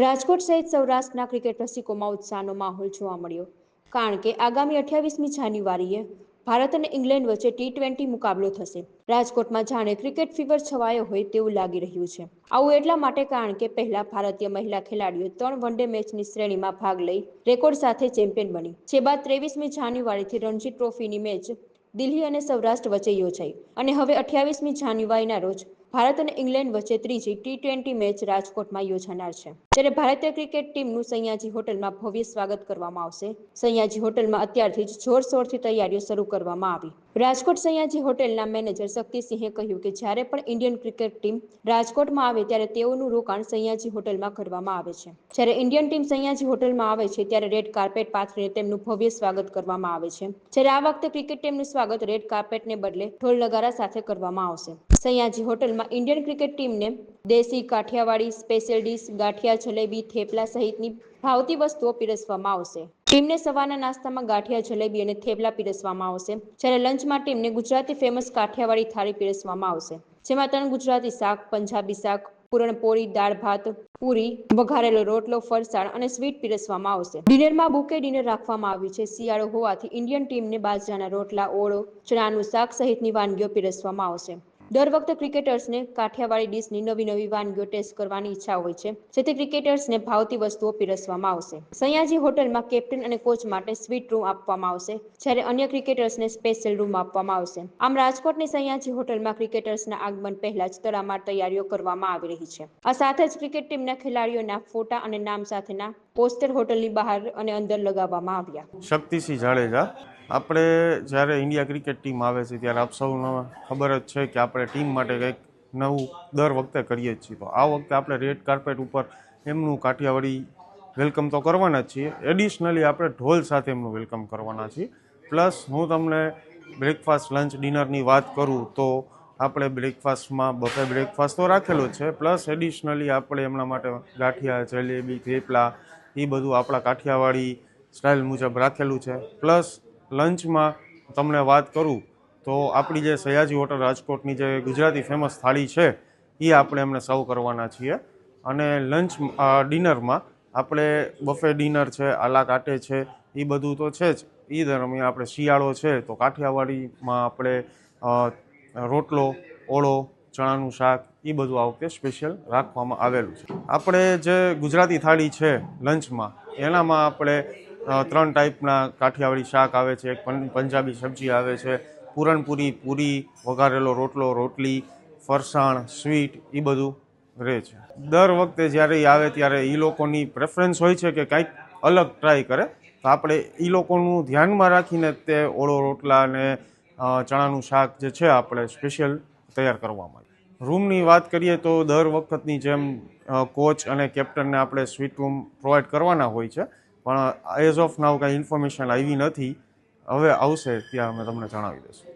રાજકોટ સહિત સૌરાષ્ટ્રના ક્રિકેટ રસિકોમાં ઉત્સાહનો માહોલ જોવા મળ્યો. કારણ કે આગામી અઠ્યાવીસમી જાન્યુઆરીએ ભારત અને ઇંગ્લેન્ડ વચ્ચે ટી ટ્વેન્ટી મુકાબલો થશે. રાજકોટમાં જાણે ક્રિકેટ ફીવર છવાયો હોય તેવું લાગી રહ્યું છે. આવું એટલા માટે કારણ કે પહેલા ભારતીય મહિલા ખેલાડીઓ ત્રણ વનડે મેચની શ્રેણીમાં ભાગ લઈ રેકોર્ડ સાથે ચેમ્પિયન બની. જે બાદ ત્રેવીસમી જાન્યુઆરીથી રણજી ટ્રોફીની મેચ દિલ્હી અને સૌરાષ્ટ્ર વચ્ચે યોજાઈ. અને હવે અઠ્યાવીસમી જાન્યુઆરીના રોજ ભારત અને ઇંગ્લેન્ડ વચ્ચે ત્રીજી ટી ટ્વેન્ટી મેચ રાજકોટમાં યોજાનાર છે. ત્યારે ભારતીય ક્રિકેટ ટીમનું સયાજી હોટલમાં ભવ્ય સ્વાગત કરવામાં આવશે. સયાજી હોટલમાં અત્યારથી જ જોરશોરથી તૈયારીઓ શરૂ કરવામાં આવી. રાજકોટ સયાજી હોટેલના મેનેજર શક્તિસિંહે કહ્યું કે જ્યારે પણ ઇન્ડિયન ક્રિકેટ ટીમ રાજકોટમાં આવે ત્યારે તેઓનું રોકાણ સયાજી હોટલમાં કરવામાં આવે છે. જ્યારે ઇન્ડિયન ટીમ સયાજી હોટલમાં આવે છે ત્યારે રેડ કાર્પેટ પાથરીને તેમનું ભવ્ય સ્વાગત કરવામાં આવે છે. જ્યારે આ વખતે ક્રિકેટ ટીમનું સ્વાગત રેડ કાર્પેટને બદલે ઢોલ નગારા સાથે કરવામાં આવશે. સૈયાજી હોટલમાં ઇન્ડિયન ક્રિકેટ ટીમને દેશી કાઠિયાવાડી સ્પેશિયલ ડીશ ગાંઠિયા જલેબી થેપલા સહિતની ભાવતી વસ્તુઓ પીરસવામાં આવશે. ટીમને સવારના નાસ્તામાં ગાંઠિયા જલેબી અને થેપલા પીરસવામાં આવશે, જ્યારે લંચમાં ટીમને ગુજરાતી ફેમસ કાઠિયાવાડી થાળી પીરસવામાં આવશે, જેમાં ત્રણ ગુજરાતી શાક, પંજાબી શાક પૂરણપોળી દાળ ભાત, પૂરી, વઘારેલો રોટલો, ફરસાણ અને સ્વીટ પીરસવામાં આવશે. ડિનરમાં બુકે ડિનર રાખવામાં આવ્યું છે. શિયાળો હોવાથી ઇન્ડિયન ટીમને બાજરાના રોટલા, ઓળો, ચણાનું શાક સહિતની વાનગીઓ પીરસવામાં આવશે. દર વખતે ક્રિકેટર્સને કાઠિયાવાડી ડીશની નવી નવી વાનગીઓ ટેસ્ટ કરવાની ઈચ્છા હોય છે, જેથી ક્રિકેટર્સને ભાવતી વસ્તુઓ પીરસવામાં આવશે. સયાજી હોટલમાં કેપ્ટન અને કોચ માટે સ્વીટ રૂમ આપવામાં આવશે, જ્યારે અન્ય ક્રિકેટર્સને સ્પેશિયલ રૂમ આપવામાં આવશે. આમ રાજકોટની સયાજી હોટલમાં ક્રિકેટર્સના આગમન પહેલા જ તડામાર તૈયારીઓ કરવામાં આવી રહી છે. આ સાથે જ ક્રિકેટ ટીમના ખેલાડીઓના ફોટા અને નામ સાથેના પોસ્ટર હોટલની બહાર અને અંદર લગાવવામાં આવ્યા. શક્તિસિંહ જાડેજા આપણે જ્યારે ઇન્ડિયા ક્રિકેટ ટીમ આવે છે ત્યારે આપ સૌને ખબર જ છે કે આપણે ટીમ માટે કંઈક નવું દર વખતે કરીએ જ છીએ. તો આ વખતે આપણે રેડ કાર્પેટ ઉપર એમનું કાઠિયાવાડી વેલકમ તો કરવાના જ છીએ. એડિશનલી આપણે ઢોલ સાથે એમનું વેલકમ કરવાના છીએ. પ્લસ હું તમને બ્રેકફાસ્ટ, લંચ, ડિનરની વાત કરું તો આપણે બ્રેકફાસ્ટમાં બફે બ્રેકફાસ્ટ તો રાખેલો છે. પ્લસ એડિશનલી આપણે એમના માટે ગાંઠિયા, જલેબી, થેપલા, એ બધું આપણા કાઠિયાવાડી સ્ટાઇલ મુજબ રાખેલું છે. પ્લસ લંચમાં તમને વાત કરું તો આપણી જે સયાજી હોટલ રાજકોટની જે ગુજરાતી ફેમસ થાળી છે એ આપણે એમને સર્વ કરવાના છીએ. અને લંચ ડિનરમાં આપણે બફે ડિનર છે, આલા કાટે છે એ બધું તો છે જ. એ દરમિયાન આપણે શિયાળો છે તો કાઠિયાવાડીમાં આપણે રોટલો, ઓળો, ચણાનું શાક એ બધું આ વખતે સ્પેશિયલ રાખવામાં આવેલું છે. આપણે જે ગુજરાતી થાળી છે લંચમાં, એનામાં આપણે ત્રણ ટાઈપના કાઠિયાવાડી શાક આવે છે પંજાબી સબ્જી આવે છે, પૂરણપૂરી, પૂરી, વઘારેલો રોટલો, રોટલી, ફરસાણ, સ્વીટ એ બધું રહે છે. દર વખતે જ્યારે એ આવે ત્યારે એ લોકોની પ્રેફરન્સ હોય છે કે કંઈક અલગ ટ્રાય કરે. તો આપણે એ લોકોનું ધ્યાનમાં રાખીને તે ઓળો, રોટલા અને ચણાનું શાક જે છે આપણે સ્પેશિયલ તૈયાર કરવામાં રૂમની વાત કરીએ તો દર વખતની જેમ કોચ અને કેપ્ટનને આપણે સ્વીટ રૂમ પ્રોવાઈડ કરવાના હોય છે. પણ એઝ ઓફ નાવ કાંઈ ઇન્ફોર્મેશન આવી નથી. હવે આવશે, ત્યાં અમે તમને જણાવી દઈશું.